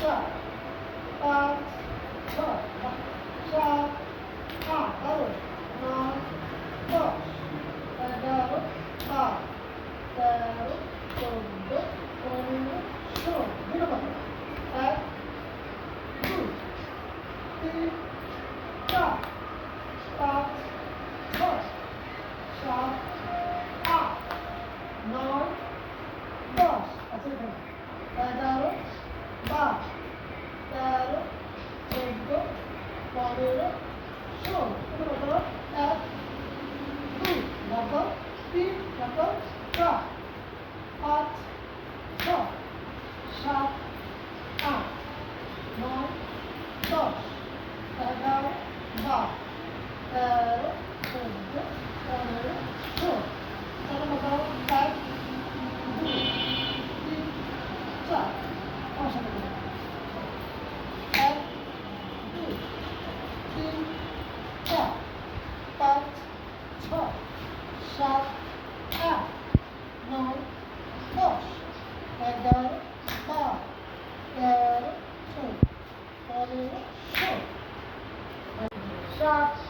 çat, pat, çat, çat, pat, alır, na, boş, darı, pat, رقم তিন رقم চার পাঁচ ছয় সাত আট নয় দশ এগারো বারো তেরো stop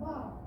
와.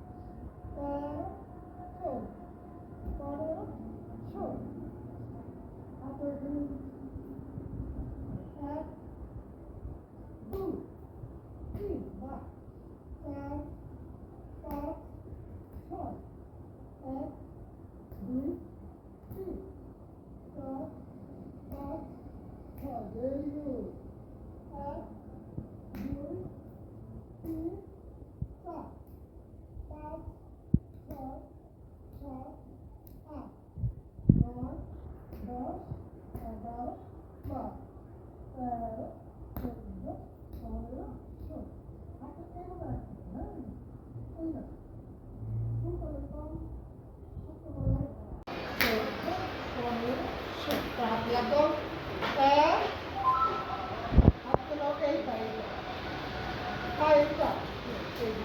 Pwede.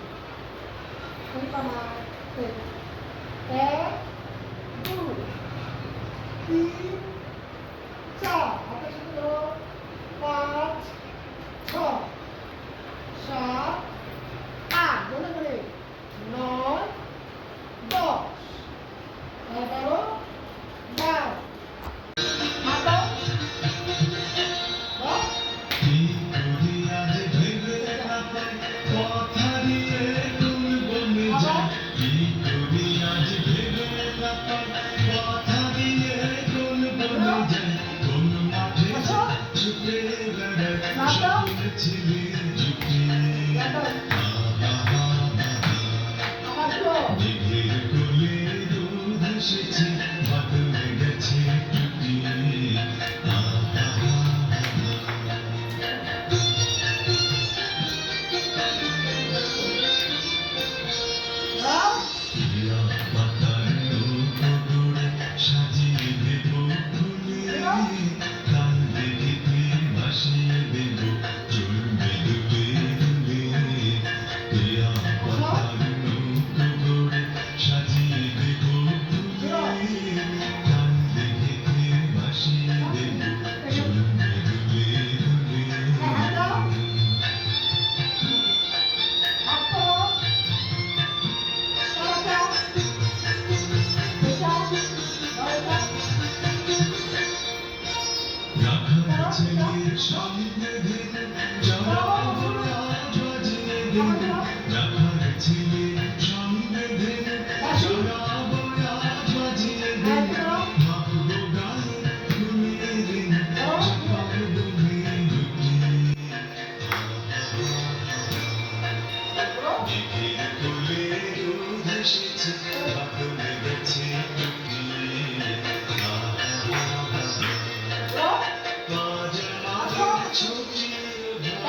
Hindi pa ma... Pwede. Eh? Tek bir şahit nedir?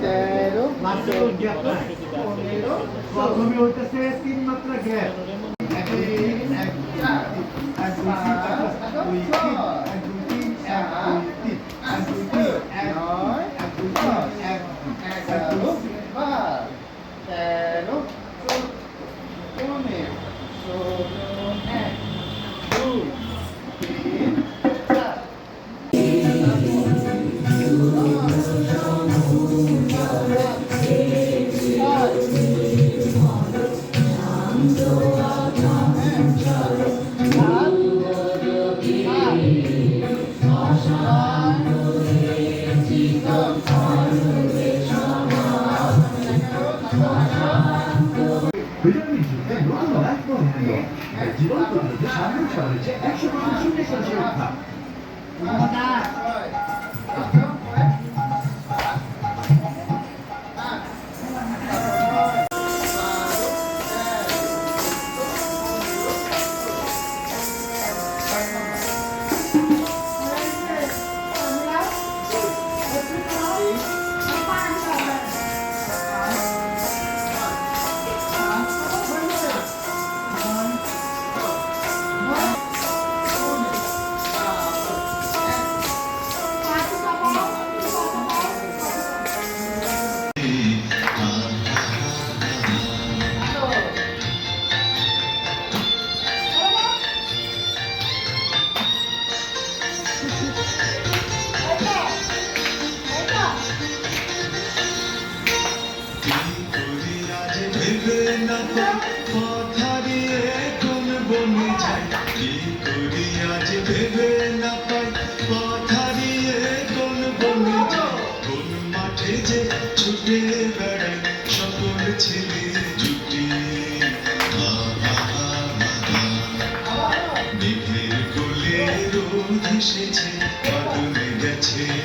তেরো প্রথমে হইতেছে তিন মাত্রা গ্যাপ তেরো পনেরো ষোলো সমস্যা হয়েছে। একশো সংখ্যা গেছে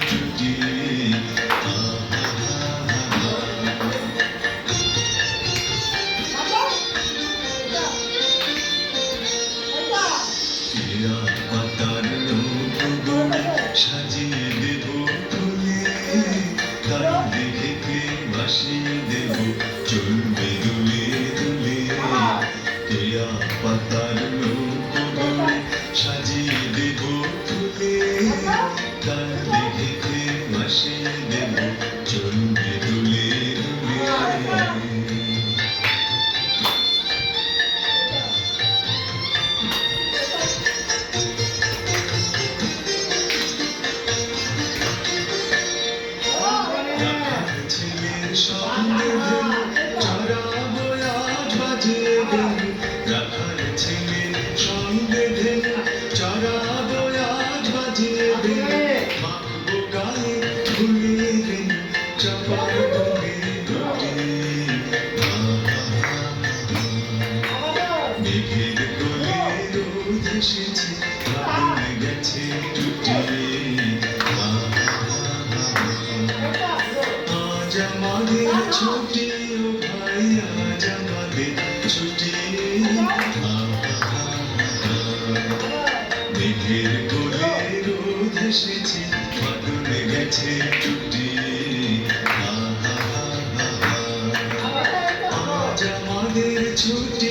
সাজিয়ে দেব ফুলে তার দেখে প্রেম ভাসিয়ে দেব চলবে দুলে ছুটি ও ভাই, আজ আমাদের ছুটি। মেঘের কোলে রোদ এসেছে ফাগুনে গেছে ছুটি। আজ আমাদের ছুটি।